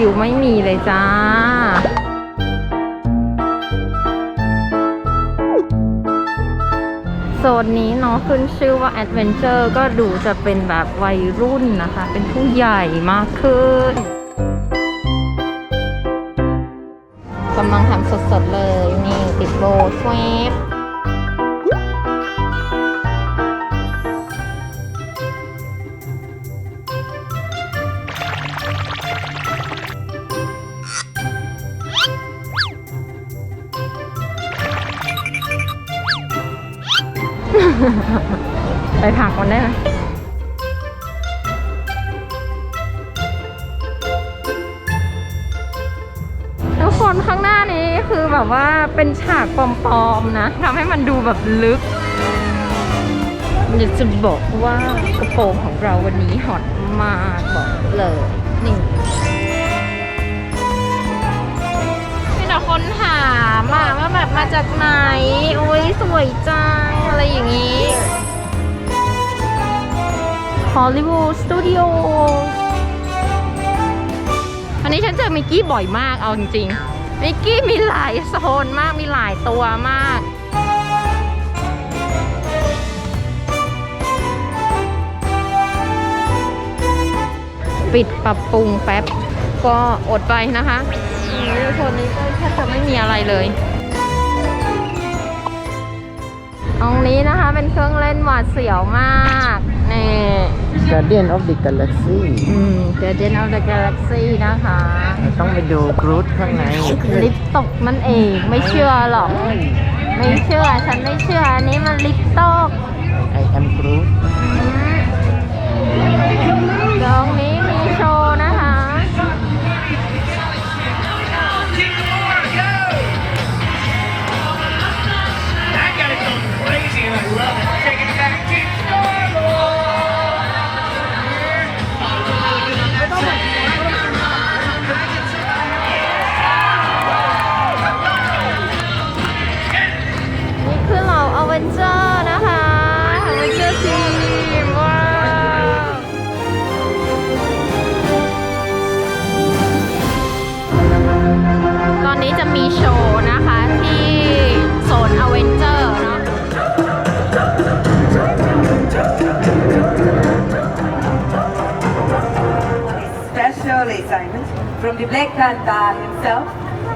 คิวไม่มีเลยจ้า โซนนี้เนาะขึ้นชื่อว่า Adventure ก็ดูจะเป็นแบบวัยรุ่นนะคะ เป็นผู้ใหญ่มากขึ้นกำลังทำสดๆเลย นี่ติดโบสวป ไปผักมันได้ไหมทุกคนข้างหน้านี้คือแบบว่าเป็นฉากปลอมๆนะทำให้มันดูแบบลึกอยากจะบอกว่ากระโปรงของเราวันนี้ฮอตมากบอกเลยนี่ คนถามอะว่าแบบมาจากไหนอุ้ยสวยจัง อะไรอย่างนี้ Hollywood Studio อันนี้ฉันเจอมิกกี้บ่อยมากเอาจริงๆมิกกี้มีหลายโซนมากมีหลายตัวมากปิดปรับปรุงแป๊บ ก็อดไปนะคะ โซนนี้ก็แทบจะไม่มีอะไรเลยตรงนี้นะคะเป็นเครื่องเล่นหวาดเสียวมากนี่ Guardian of the Galaxy อืม Guardian of the Galaxy นะคะ ต้องไปดูกรูดข้างในลิฟต์ตกมันเองไม่เชื่อหรอก ไม่เชื่อฉันไม่เชื่ออันนี้มันลิฟต์ตก โชว์นะคะที่โซนอเวนเจอร์เนาะ special assignment from the Black Panther himself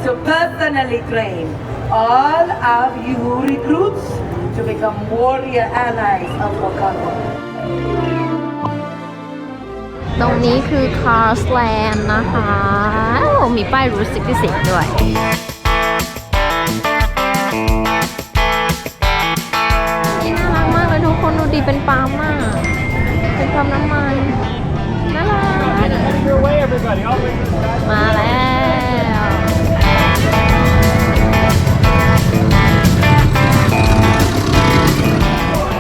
to personally train all of you recruits to become warrior allies of Wakanda. ตรงนี้คือ Cars Land นะคะโอ้มีป้ายรู้สึกพิเศษด้วย นี่น่ารักมากเลยทุกคนดูดีเป็นปาล์มมากเป็นปั๊มน้ำมันน่ารักมาแล้ว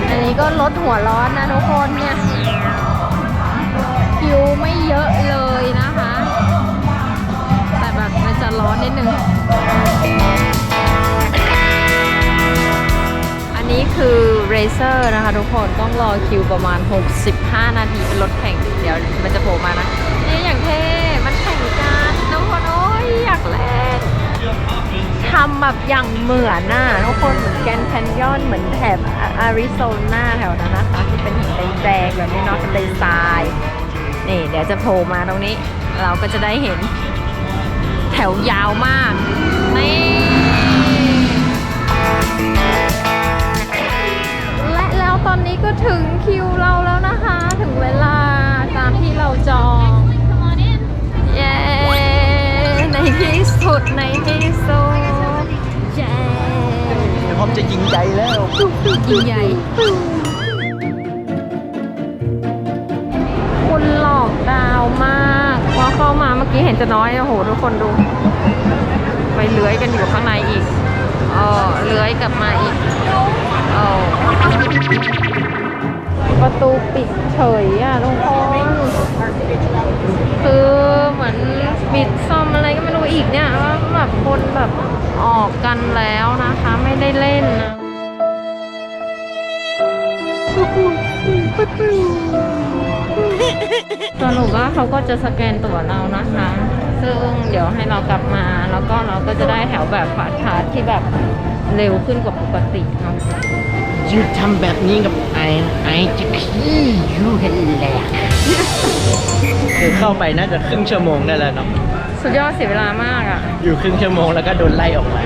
อันนี้ก็ลดหัวร้อนนะทุกคนเนี่ยคิวไม่เยอะเลยนะคะ แต่แบบมันจะร้อนนิดนึง เรเซอร์นะคะทุกคนต้องรอคิวประมาณ 65 นาทีเป็นรถแข่งเดี๋ยวมันจะโผล่มานะ นี่อย่างเท่มันแข่งกันทุกคนโอ้ยอยากเล่นทำแบบอย่างเหมือนน่ะทุกคนเหมือนแกนแคนยอนเหมือนแถบอาริโซนาแถวนั้นนะคะที่เป็นหินแดงๆแบบนี้เนาะเป็นทรายนี่เดี๋ยวจะโผล่มาตรงนี้ เราก็จะได้เห็นแถวยาวมากนี่ ตอนนี้ก็ถึงคิวเราแล้วนะคะ ถึงเวลาตามที่เราจองเย้ในที่สุดในที่สุดเย้เดี๋ยวผมจะยิงใจแล้วยิ่งใหญ่คุณหลอกดาวมากพอเข้ามาเมื่อกี้เห็นจะน้อยโอ้โหทุกคนดู ไปเลื้อยกันอยู่ข้างในอีกเออเลื้อยกลับมาอีกเออ ประตูปิดเฉยอะทุกคนคือเหมือนปิดซ่อมอะไรก็ไม่รู้อีกเนี่ยว่าแบบคนแบบออกกันแล้วนะคะ ไม่ได้เล่นนะสรุปว่าเขาก็จะสแกนตั๋วเรานะคะ ซึ่งเดี๋ยวให้เรากลับมา แล้วก็เราก็จะได้แถวแบบฟาสต์พาสที่แบบเร็วขึ้นกว่า กติเนาะยูทำแบบนี้กับไอไอจะขี้ยูเห็นแหลกคือเข้าไปน่าจะครึ่งชั่วโมงได้แล้วเนาะสุดยอดเสียเวลามากอะ อยู่ครึ่งชั่วโมงแล้วก็โดนไล่ออกมา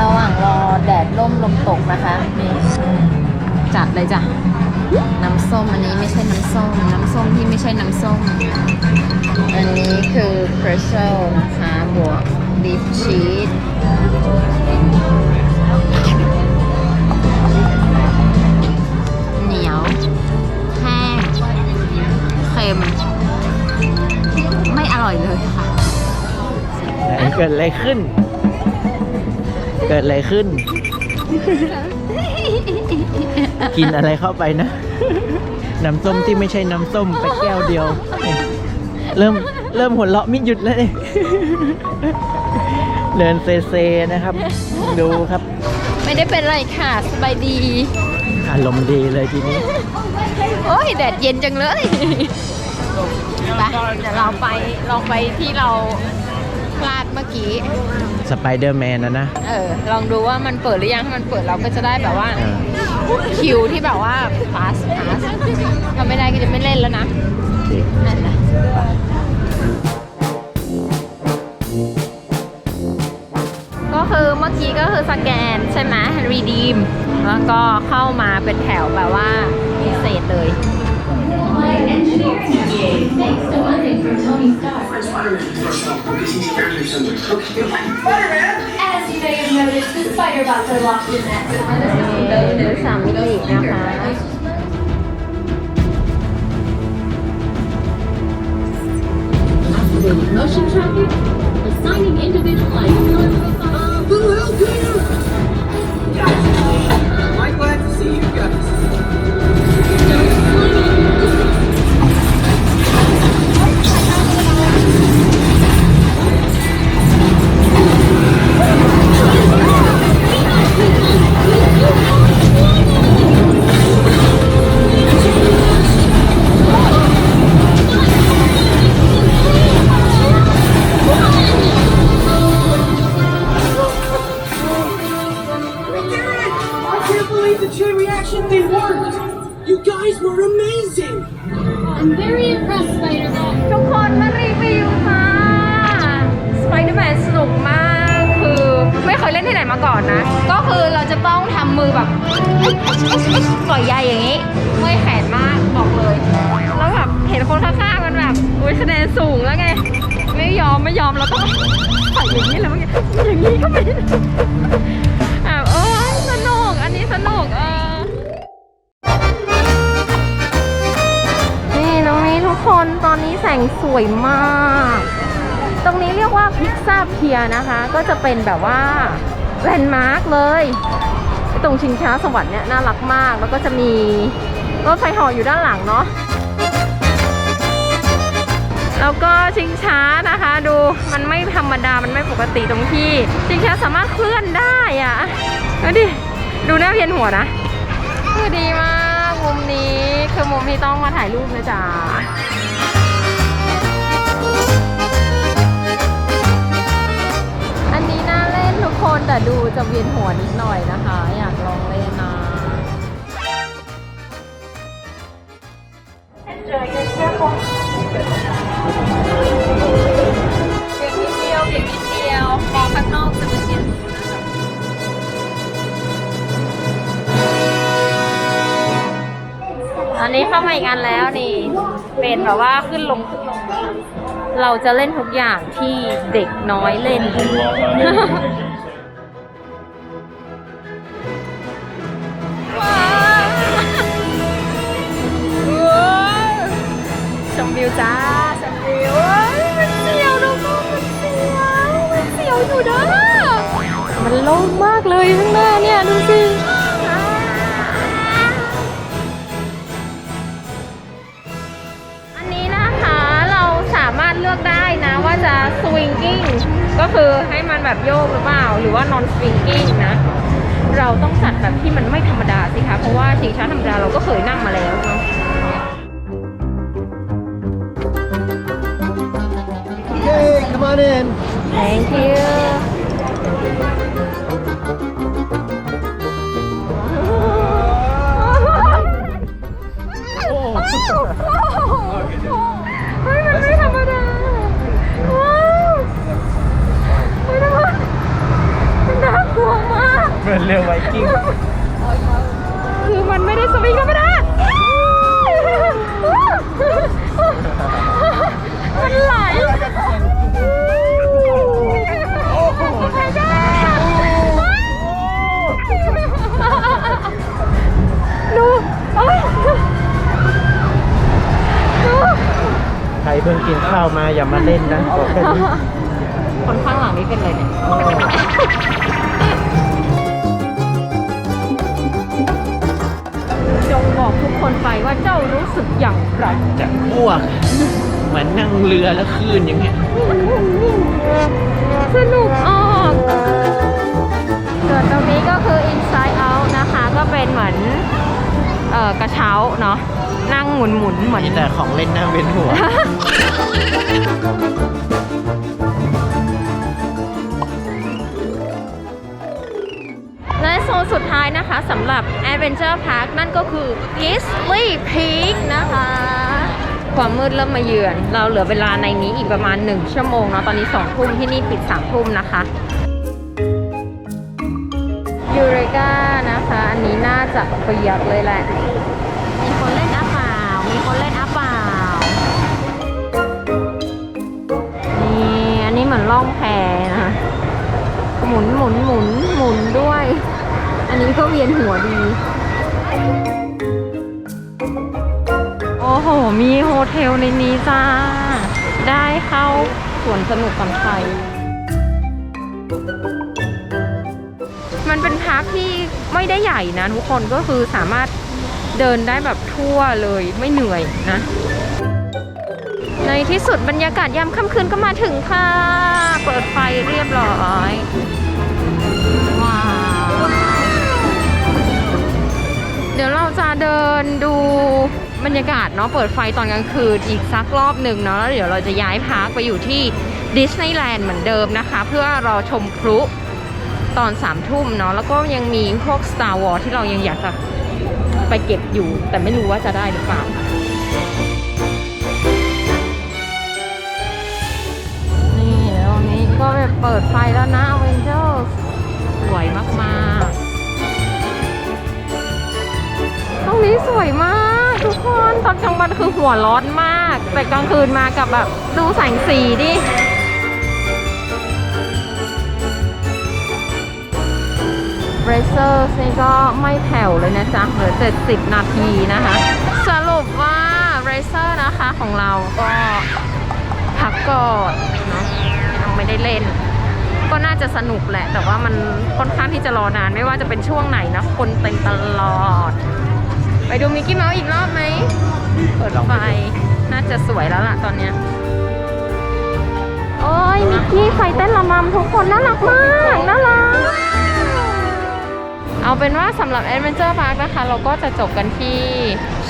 ระหว่างรอแดดร่มลมตกนะคะนี่จัดเลยจ้ะน้ำส้มอันนี้ไม่ใช่น้ำส้ม น้ำส้มที่ไม่ใช่น้ำส้ม อันนี้คือเพรสเซลนะคะบวก บีฟชีสเหนียว แห้ง เค็ม ไม่อร่อยเลยค่ะ เกิดอะไรขึ้น เกิดอะไรขึ้น กินอะไรเข้าไปนะ น้ำส้มที่ไม่ใช่น้ำส้มไปแก้วเดียว เริ่ม เริ่มหัวเราะไม่หยุดแล้วเนี่ยเดินเซเซนะครับ ดูครับ ไม่ได้เป็นไรค่ะ สบายดี อารมณ์ดีเลยทีนี้ โอ้ยแดดเย็นจังเลยไปเดี๋ยวเราไปลองไปที่เราพลาดเมื่อกี้ สไปเดอร์แมนนะนะ เออ ลองดูว่ามันเปิดหรือยังถ้ามันเปิดเราก็จะได้แบบว่าเออคิวที่แบบว่า fast pass ถ้าไม่ได้ก็จะไม่เล่นแล้วนะ redeem แล้วก็เข้ามาเป็นแถวแบบว่าพิเศษเลย As you may have noticed, the spider bots are locked in that หรือสามมิตินะคะ Activating motion tracking, assigning individual items. Action thing worked! You guys were amazing! I'm very impressed, Spider-Man. ทุกคนมารีวิวค่ะ Spider-Man สนุกมาก คือไม่เคยเล่นที่ไหนมาก่อนนะ ก็คือเราจะต้องทำมือแบบปล่อยใยอย่างนี้เมื่อยแขนมากบอกเลย แล้วแบบเห็นคนข้างๆมันแบบอุ้ยคะแนนสูงแล้วไง ไม่ยอมไม่ยอมเราต้องใส่อย่างนี้แล้วอย่างนี้ก็ไม่ได้ คนตอนนี้แสงสวยมาก ตรงนี้เรียกว่าพิซซ่าเพียนะคะ ก็จะเป็นแบบว่าแลนด์มาร์กเลยไอตรงชิงช้าสวรรค์เนี่ยน่ารักมาก แล้วก็จะมีรถไฟเหออยู่ด้านหลังเนาะแล้วก็ชิงช้านะคะดูมันไม่ธรรมดามันไม่ปกติตรงที่ชิงช้าสามารถเคลื่อนได้อะดูดิดูหน้าเพียนหัวนะคือดีมาก มุมนี้คือมุมที่ต้องมาถ่ายรูปนะจ๊ะ วียนหัวนิดหน่อยนะคะ อยากลองเล่นนะเพียงนิดเดียวเพียงนิดเดียวมองข้างนอกจะไม่เห็นอันนี้เข้ามาอีกอันแล้วนี่ เป็นแบบว่าขึ้นลงขึ้นลงเราจะเล่นทุกอย่างที่เด็กน้อยเล่น วิวจ้าชมวิวมันเสียวนะพ่อมันเสียวมันเสียวอยู่นะมันโล่งมากเลยข้างหน้าเนี่ยดูสิอันนี้นะคะเราสามารถเลือกได้นะว่าจะสวิงกิ้งก็คือให้มันแบบโยกหรือเปล่า หรือว่านอนสวิงกิ้งนะเราต้องจัดแบบที่มันไม่ธรรมดาสิคะ เพราะว่าชิงช้าธรรมดาเราก็เคยนั่งมาแล้วเนาะ on in Thank you โอ้เฮ้ยมันไม่ธรรมดา ว้าวไม่ธรรมดามันน่ากลัวมาก เหมือนเรือไวกิ้ง คือมันไม่ได้สวิงธรรมด มาอย่ามาเล่นนะบอกแค่นี้คนข้างหลังนี่เป็นอะไรเนี่ย จงบอกทุกคนไปว่าเจ้ารู้สึกอย่างไรจะอ้วกเหมือนนั่งเรือแล้วคลื่นอย่างเงี้ยสนุกออกส่วนตรงนี้ก็คือ inside out นะคะ ก็เป็นเหมือน เอ่อกระเช้าเนาะ นั่งหมุนหมุนๆเหมือนมีแต่ของเล่นน่าเวียนหัว และโซนสุดท้ายนะคะสำหรับ Adventure Park นั่นก็คือ Grizzly Peak นะคะ ความมืดเริ่มมาเยือน เราเหลือเวลาในนี้อีกประมาณ 1 ชั่วโมงเนาะตอนนี้ 2 ทุ่มที่นี่ปิด 3 ทุ่มนะคะยูเรกานะคะ อันนี้น่าจะเปียกเลยแหละ มีคนเล่นอาเปล่า มี คนเล่นอาเปล่า นี่ อันนี้เหมือนล่องแพนะคะหมุนหมุนหมุนหมุนด้วย อันนี้ก็เวียนหัวดี โอ้โห มีโฮเทลในนี้จ้า ได้เข้าสวนสนุกกันไทยมันเป็นพาร์คที่ไม่ได้ใหญ่นะทุกคนก็คือสามารถ เดินได้แบบทั่วเลยไม่เหนื่อยนะ ในที่สุดบรรยากาศยามค่ำคืนก็มาถึงค่ะ เปิดไฟเรียบร้อยว้าวเดี๋ยวเราจะเดินดูบรรยากาศเนาะเปิดไฟตอนกลางคืนอีกสักรอบหนึ่งเนาะแล้วเดี๋ยวเราจะย้ายพาร์คไปอยู่ที่ดิสนีย์แลนด์เหมือนเดิมนะคะ เพื่อรอชมพลุตอนสามทุ่มเนาะแล้วก็ยังมีพวก Star Wars ที่เรายังอยากจะ ไปเก็บอยู่ แต่ไม่รู้ว่าจะได้หรือเปล่านี่ตรงนี้ก็แบบเปิดไฟแล้วนะ Avengers สวยมากๆตรงนี้สวยมาก ทุกคนตอนกลางวันคือหัวร้อนมาก แต่กลางคืนมากับแบบดูแสงสีดิ เรเซอร์นี่ก็ไม่แผ่วเลยนะจ๊ะ เหลือ 70 นาทีนะคะ สรุปว่าเรเซอร์นะคะของเราก็พักก่อนเนาะยังไม่ได้เล่น ก็น่าจะสนุกแหละ แต่ว่ามันค่อนข้างที่จะรอนานไม่ว่าจะเป็นช่วงไหนนะ คนเต็มตลอด ไปดูมิกกี้เมาส์อีกรอบไหม เปิดไฟ น่าจะสวยแล้วล่ะตอนเนี้ยโอ้ยมิกกี้ไฟเต้นระมำทุกคนน่ารักมาก น่ารัก เอาเป็นว่าสำหรับ Adventure Park นะคะ เราก็จะจบกันที่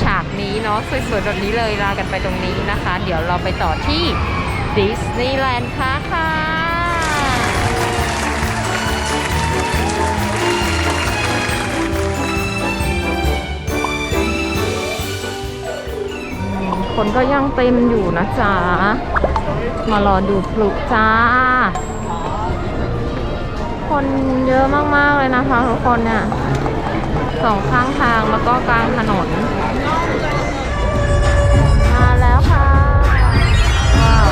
ฉากนี้เนาะสวยๆแบบนี้เลยลากันไปตรงนี้นะคะ เดี๋ยวเราไปต่อที่ดิสนีย์แลนด์ค่ะค่ะคนก็ยังเต็มอยู่นะจ๊ะ มารอดูพลุจ้า คนเยอะมากๆเลยนะคะทุกคนเนี่ยสองข้างทางแล้วก็กลางถนน มาแล้วค่ะว้าว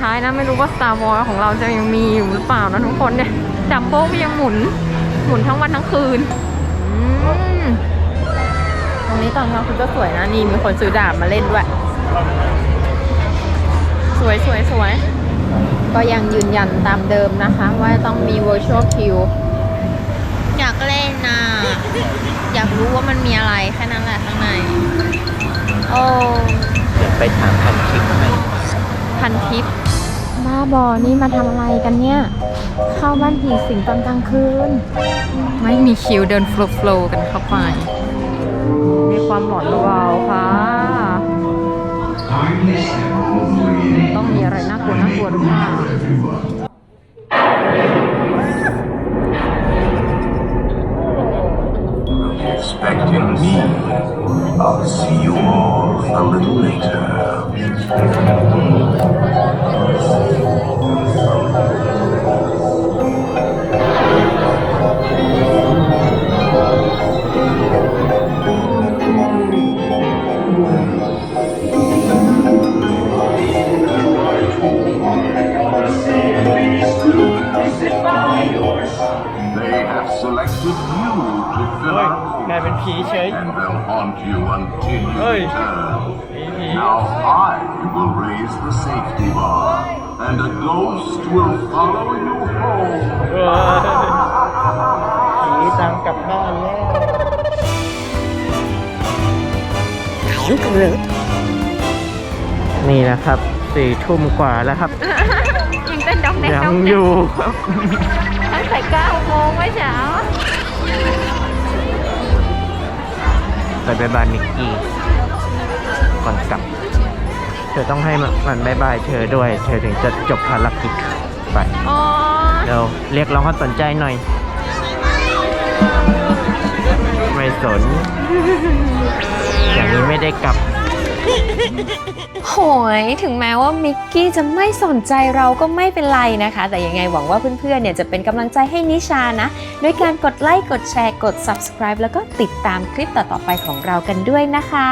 ท้ายนะ ไม่รู้ว่า Star Wars ของเราจะยังมีอยู่หรือเปล่านะทุกคนเนี่ยจัมโบ้ก็ยังหมุน หมุนทั้งวันทั้งคืนอืมตรงนี้ตอนกลางคืนก็สวยนะ นี่มีคนซื้อดาบมาเล่นด้วย สวยสวยสวยก็ยังยืนยันตามเดิมนะคะ ว่าต้องมี virtual queue อยากเล่นนะอยากรู้ว่ามันมีอะไรแค่นั้นแหละข้างใน โอ้เดี๋ยวไปถามพันทิปไหมพันทิป บ้าบอนี่มาทำอะไรกันเนี่ย เข้าบ้านผีสิงตอนกลางคืน ไม่มีคิวเดินโฟล์โฟล์กันเข้าไป มีความหลอนเบาๆค่ะ ต้องมีอะไรน่ากลัวน่ากลัวหรือเปล่า ผีเฉย and they'll haunt you until you Hey. return. ผีผี Now I will raise the safety bar, and a ghost will follow you home. เออผีตามกลับบ้านแล้วนี่นะครับสี่ทุ่มกว่าแล้วครับ ยังเต้นดองแดงยัดองงแดองยู่ครับ ตั้งแต่เก้าโมงเมื่อเช้า ไปบายบายนิกกี้ก่อนกลับ เธอต้องให้มันบายบายเธอด้วย เธอถึงจะจบภารกิจไปอ๋อเดี๋ยวเรียกร้องความสนใจหน่อย ไม่สน อย่างนี้ไม่ได้กลับ โหยถึงแม้ว่ามิกกี้จะไม่สนใจเราก็ไม่เป็นไรนะคะ แต่ยังไงหวังว่าเพื่อนๆเนี่ยจะเป็นกำลังใจให้นิชานะ ด้วยการกดไลค์ กดแชร์ กด subscribe แล้วก็ติดตามคลิปต่อๆไปของเรากันด้วยนะคะ